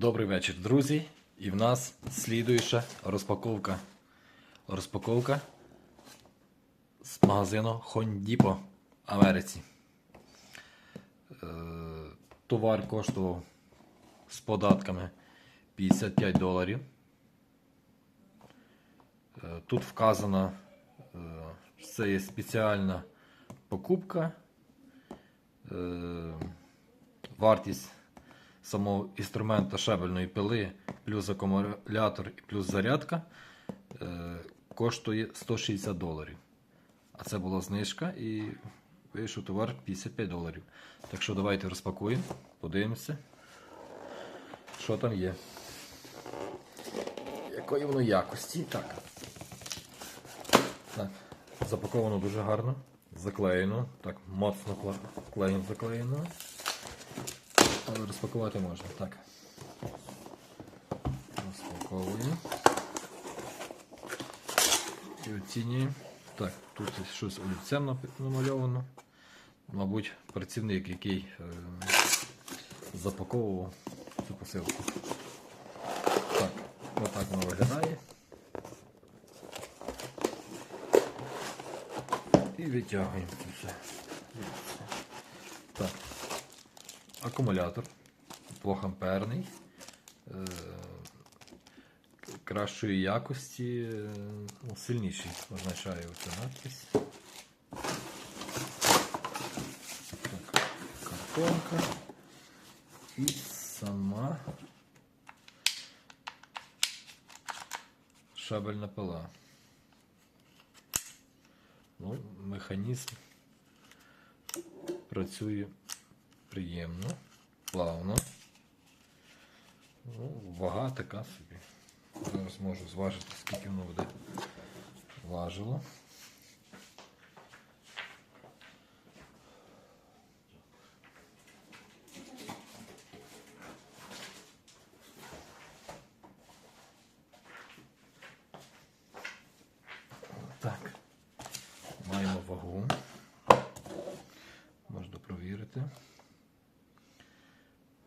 Добрий вечір, друзі. І в нас слідуюча розпаковка. Розпаковка з магазину Хондіпо Америці. Е, Товар коштував з податками 55 доларів. Е, Тут вказано, е, що це є спеціальна покупка. Е, Вартість самого інструмента шебельної пили, плюс акумулятор і плюс зарядка е, коштує 160 доларів. А це була знижка і вийшов товар 55 доларів. Так що давайте розпакуємо, подивимося, що там є. Якої воно якості. Так. так. Запаковано дуже гарно. Заклеєно. Так, моцно клеєм заклеєно. Розпакувати можна. Так. Розпаковуємо. І оцінюємо. Так, тут щось олівцем намальовано. Мабуть, працівник, який е, запаковував цю посилку. Так, отак воно виглядає. І витягуємо це все. Акумулятор двохамперний, е, кращої якості, ну, сильніший означає оця надпись. Так, картонка і сама шабельна пила. Ну, механізм працює приємно, плавно. Ну, вага така собі. Зараз можу зважити, скільки воно буде важило. Так, маємо вагу. Можна провірити.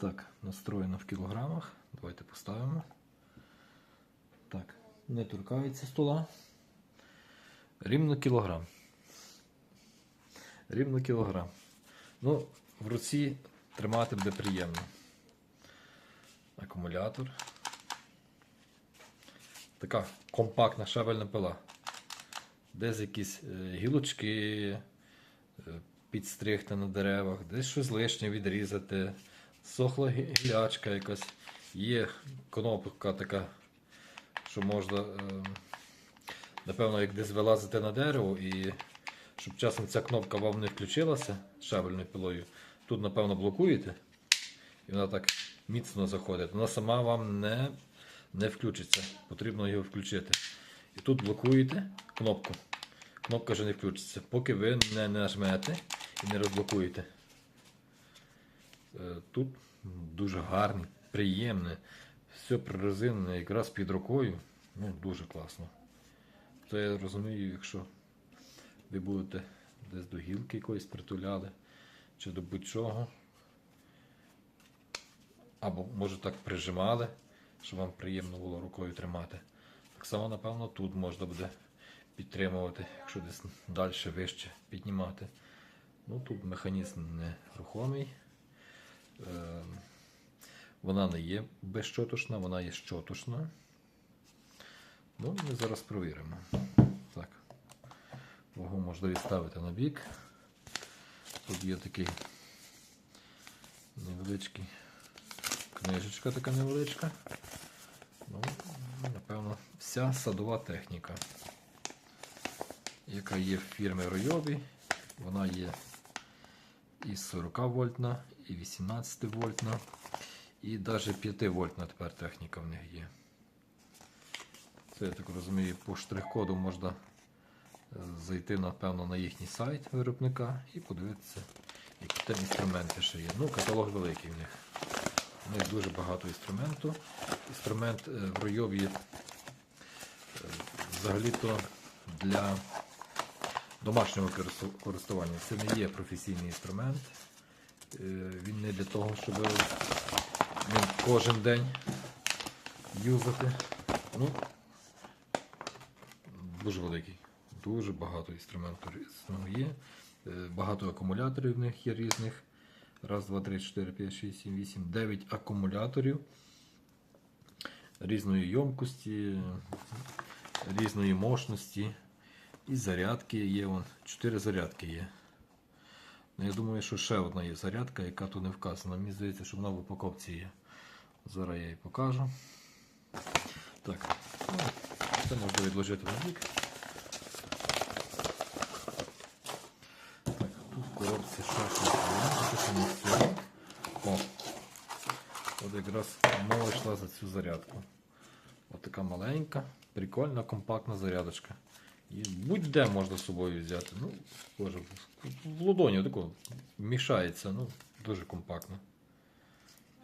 Так, настроєно в кілограмах. Давайте поставимо. Так, не торкається стола. Рівно кілограм. Рівно кілограм. Ну, в руці тримати буде приємно. Акумулятор. Така компактна шабельна пила. Десь якісь е, гілочки, е, підстригти на деревах, десь щось лишнє відрізати, сохла гілячка якась. Є кнопка така, що можна, е, напевно, як десь вилазити на дерево, і щоб часом ця кнопка вам не включилася шабельною пилою, тут, напевно, блокуєте, і вона так міцно заходить. Вона сама вам не, не включиться. Потрібно його включити. І тут блокуєте кнопку. Кнопка вже не включиться, поки ви не нажмете і не розблокуєте. Е, Тут дуже гарне, приємне, все прорезинене якраз під рукою. Ну, дуже класно. Це я розумію, якщо ви будете десь до гілки якоїсь притуляли, чи до будь-чого. Або, може, так прижимали, щоб вам приємно було рукою тримати. Так само, напевно, тут можна буде підтримувати, якщо десь далі вище піднімати. Ну, тут механізм не рухомий. Е, Вона не є безщоточна, вона є щоточна. Ну, ми зараз провіримо. Так. Вагу можна відставити на бік. Тут є такий невеличкий книжечка така невеличка. Ну, напевно, вся садова техніка, яка є в фірмі Ройобі. Вона є і 40 вольтна, і 18 вольтна, і навіть 5 вольтна тепер техніка в них є. Це, я так розумію, по штрих-коду можна е, зайти, напевно, на їхній сайт виробника і подивитися, які там інструменти ще є. Ну, каталог великий в них. У них дуже багато інструменту. Інструмент е, в Ройові е, взагалі-то для домашнього користування. Це не є професійний інструмент. Е, Він не для того, щоб ним кожен день юзати. Ну, дуже великий. Дуже багато інструменту різного є. Е, Багато акумуляторів в них є різних. Раз, два, три, чотири, п'ять, шість, сім, вісім, дев'ять акумуляторів різної йомкості, різної мощності. І зарядки є. Вон, зарядки є. Ну, я думаю, що ще одна є зарядка, яка тут не вказана. Мені здається, що вона в упаковці є. Зараз я її покажу. Так, ну, це можна відложити в бік. Так, тут в коробці все. О, от якраз мова йшла за цю зарядку. От така маленька, прикольна, компактна зарядочка. Будь-де можна з собою взяти. Ну, боже, в ладоні тако мішається, ну, дуже компактно.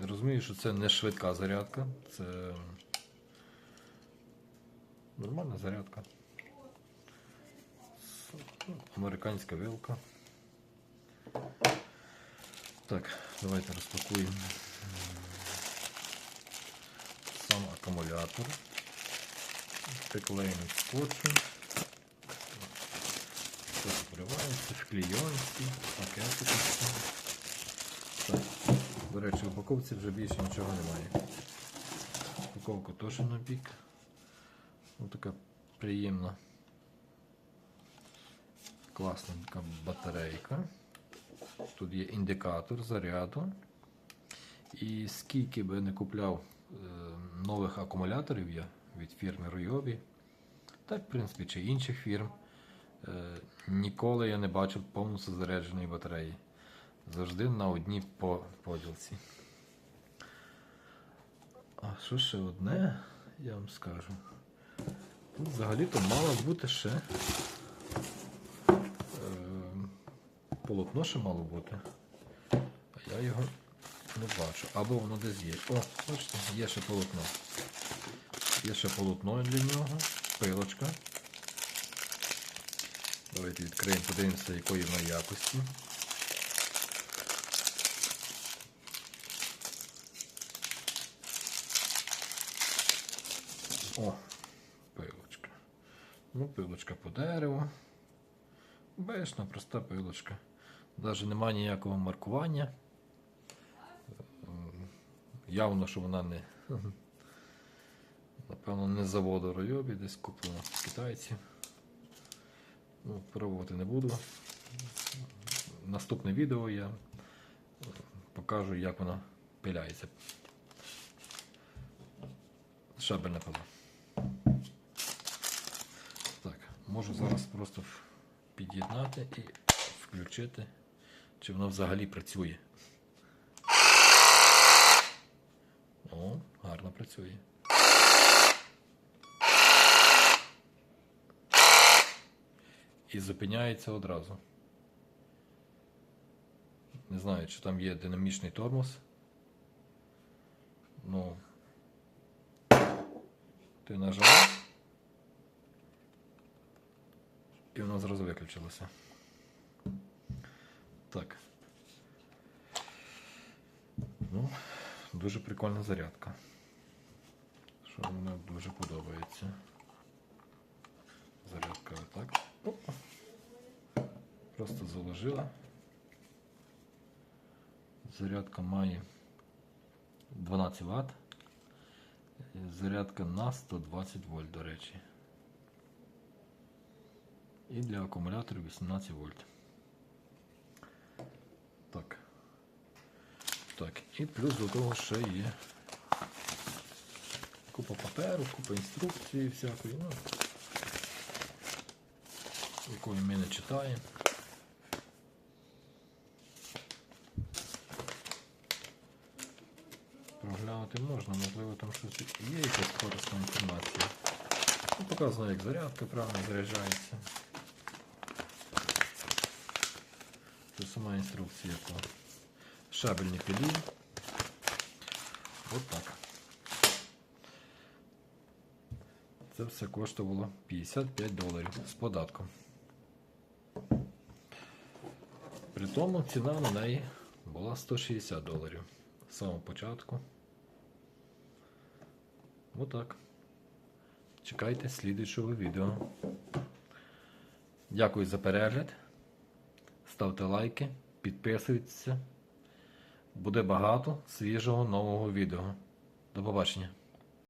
Я розумію, що це не швидка зарядка, це нормальна зарядка. Американська вилка. Так, давайте розпакуємо сам акумулятор. Приклеєний скотчем. Все закривається, в. Так. До речі, в упаковці вже більше нічого немає. Упаковку теж на бік. Ось така приємна. Класна така батарейка. Тут є індикатор заряду. І скільки би не купляв е, нових акумуляторів я від фірми Ryobi, та в принципі чи інших фірм, ніколи я не бачив повністю зарядженої батареї. Завжди на одній по- поділці. А що ще одне, я вам скажу. Тут взагалі-то мало бути ще. е, Полотно ще мало бути. А я його не бачу. Або воно десь є. О, бачите, є ще полотно. Є ще полотно для нього. Пилочка. Давайте відкриємо, подивимося, якої вона якості. О, пилочка. Ну, пилочка по дереву. Обична, проста пилочка. Навіть немає ніякого маркування. Явно, що вона не. Напевно, не заводу Ройобі, десь куплена з китайців. Ну, не буду. Наступне відео я е, покажу, як вона пиляється. Шабельна пила. Так, можу зараз просто під'єднати і включити, чи воно взагалі працює. О, гарно працює. І зупиняється одразу. Не знаю, чи там є динамічний тормоз. Ну. Ти нажав. І воно зразу виключилося. Так. Ну, дуже прикольна зарядка. Що мені дуже подобається. Зарядка отак. Просто заложила. Зарядка має 12 Вт. Зарядка на 120 вольт, до речі. І для акумуляторів 18 вольт. Так. Так, і плюс до того ще є купа паперу, купа інструкції всякої, ну, якої ми не читаємо. Проглянути можна, можливо там щось є якась корисна інформація. Ну, показано, як зарядка правильно заряджається. Це сама інструкція по шабельній пилі. От так. Це все коштувало 55 доларів з податком. Тому ціна на неї була 160 доларів з самого початку. Отак. Чекайте слідуючого відео. Дякую за перегляд. Ставте лайки, підписуйтеся. Буде багато свіжого нового відео. До побачення.